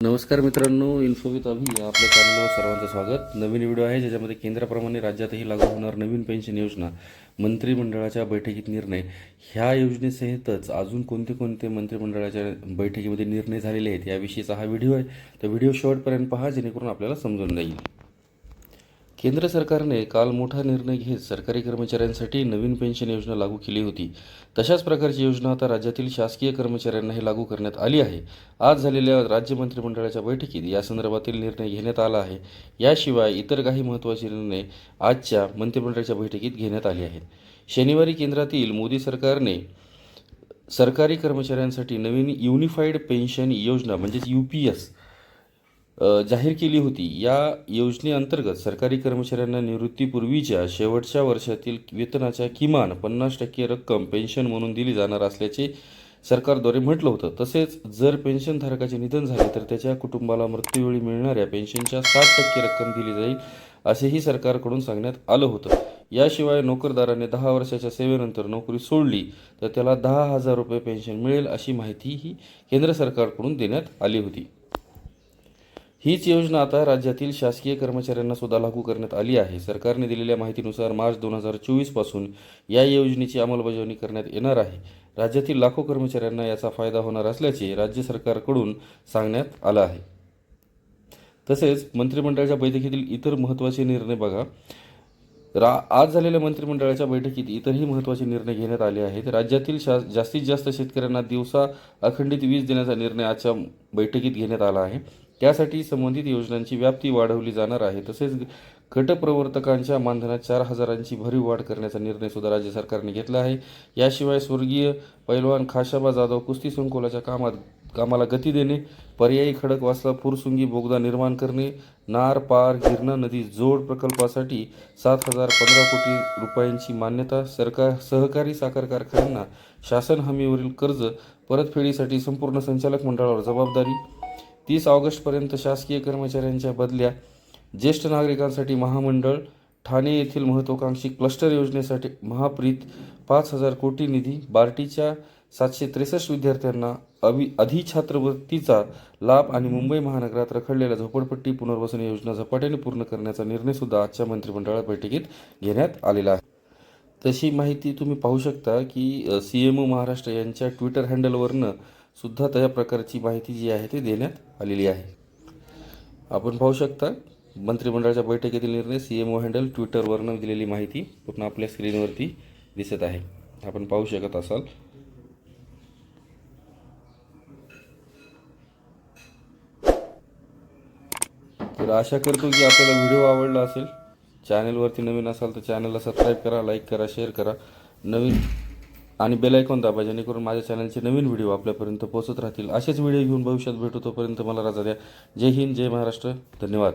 नमस्कार मित्रांनो इन्फोवित अभि या आपल्या चॅनलवर सर्वांचं स्वागत. नवीन व्हिडिओ आहे ज्याच्यामध्ये केंद्राप्रमाणे राज्यातही लागू होणार नवीन पेन्शन योजना मंत्रिमंडळाच्या बैठकीत निर्णय. ह्या योजनेसहितच अजून कोणते कोणते मंत्रिमंडळाच्या बैठकीमध्ये निर्णय झालेले आहेत याविषयीचा हा व्हिडिओ आहे. तर व्हिडिओ शेवटपर्यंत पहा जेणेकरून आपल्याला समजून जाईल. केंद्र सरकारने काल मोठा निर्णय घेत सरकारी कर्मचाऱ्यांसाठी नवीन पेन्शन योजना लागू केली होती. तशाच प्रकारची योजना आता राज्यातील शासकीय कर्मचाऱ्यांनाही लागू करण्यात आली आहे. आज झालेल्या राज्य मंत्रिमंडळाच्या बैठकीत या संदर्भातील निर्णय घेण्यात आला आहे. याशिवाय इतर काही महत्त्वाचे निर्णय आजच्या मंत्रिमंडळाच्या बैठकीत घेण्यात आले आहेत. शनिवारी केंद्रातील मोदी सरकारने सरकारी कर्मचाऱ्यांसाठी नवीन युनिफाईड पेन्शन योजना म्हणजेच यू पी एस जाहीर केली होती. या योजनेअंतर्गत सरकारी कर्मचाऱ्यांना निवृत्तीपूर्वीच्या शेवटच्या वर्षातील वेतनाच्या किमान पन्नास टक्के रक्कम पेन्शन म्हणून दिली जाणार असल्याचे सरकारद्वारे म्हटलं होतं. तसेच जर पेन्शनधारकाचे निधन झाले तर त्याच्या कुटुंबाला मृत्यूवेळी मिळणाऱ्या पेन्शनच्या साठ टक्के रक्कम दिली जाईल असेही सरकारकडून सांगण्यात आलं होतं. याशिवाय नोकरदाराने दहा वर्षाच्या सेवेनंतर नोकरी सोडली तर त्याला दहा हजार रुपये पेन्शन मिळेल अशी माहितीही केंद्र सरकारकडून देण्यात आली होती. हीच योजना आता राज्यातील शासकीय कर्मचाऱ्यांना सुद्धा लागू करण्यात आली आहे. सरकारने दिलेल्या माहितीनुसार मार्च दोन हजार चोवीसपासून या योजनेची अंमलबजावणी करण्यात येणार आहे. राज्यातील लाखो कर्मचाऱ्यांना याचा फायदा होणार असल्याचे राज्य सरकारकडून सांगण्यात आलं आहे. तसेच मंत्रिमंडळाच्या बैठकीतील इतर महत्त्वाचे निर्णय बघा. रा आज झालेल्या मंत्रिमंडळाच्या बैठकीत इतरही महत्त्वाचे निर्णय घेण्यात आले आहेत. राज्यातील शा जास्तीत जास्त शेतकऱ्यांना दिवसा अखंडित वीज देण्याचा निर्णय आजच्या बैठकीत घेण्यात आला आहे. यासाठी संबंधित योजनांची व्याप्ती वाढवली जाणार आहे. तसेच गटप्रवर्तकांच्या मानधनात चार हजारांची भरीव वाढ करण्याचा निर्णय सुद्धा राज्य सरकारने घेतला आहे. याशिवाय स्वर्गीय पैलवान खाशाबा जाधव कुस्ती संकुलाच्या कामात कामाला गती देणे पर्यायी खडकवासला फुरसुंगी बोगदा निर्माण करणे नार पार गिरणा नदी जोड प्रकल्पासाठी सात हजार पंधरा कोटी रुपयांची मान्यता सरकार सहकारी साखर कारखान्यांना शासन हमीवरील कर्ज परतफेडीसाठी संपूर्ण संचालक मंडळावर जबाबदारी तीस ऑगस्टपर्यंत शासकीय कर्मचाऱ्यांच्या बदल्या ज्येष्ठ नागरिकांसाठी महामंडळ ठाणे येथील महत्त्वाकांक्षी क्लस्टर योजनेसाठी महाप्रीत पाच हजार कोटी निधी बार्टीच्या सातशे त्रेसष्ट विद्यार्थ्यांना अवि अधिछात्रवृत्तीचा लाभ आणि मुंबई महानगरात रखडलेल्या झोपडपट्टी पुनर्वसन योजना झपाट्याने पूर्ण करण्याचा निर्णयसुद्धा आजच्या मंत्रिमंडळ बैठकीत घेण्यात आलेला आहे. तशी माहिती तुम्ही पाहू शकता की सी एम ओ महाराष्ट्र यांच्या ट्विटर हँडलवरनं सुद्धा त्या प्रकारची माहिती जी आहे ती देण्यात आलेली आहे. आपण पाहू शकता मंत्रिमंडळाच्या बैठकीतील निर्णय सी एम ओ हँडल ट्विटरवरनं दिलेली माहिती पूर्ण आपल्या स्क्रीनवरती दिसत आहे. आपण पाहू शकत असाल. तर आशा करतो की आपल्याला व्हिडिओ आवडला असेल. चॅनलवरती नवीन असाल तर चॅनलला सबस्क्राईब करा लाईक करा शेअर करा. नवीन आणि बेलायकॉन दाबा जेणेकरून माझ्या चॅनलचे नवीन व्हिडिओ आपल्यापर्यंत पोहोचत राहतील. असेच व्हिडिओ घेऊन भविष्यात भेटू तोपर्यंत मला राजा द्या. जय हिंद जय महाराष्ट्र. धन्यवाद.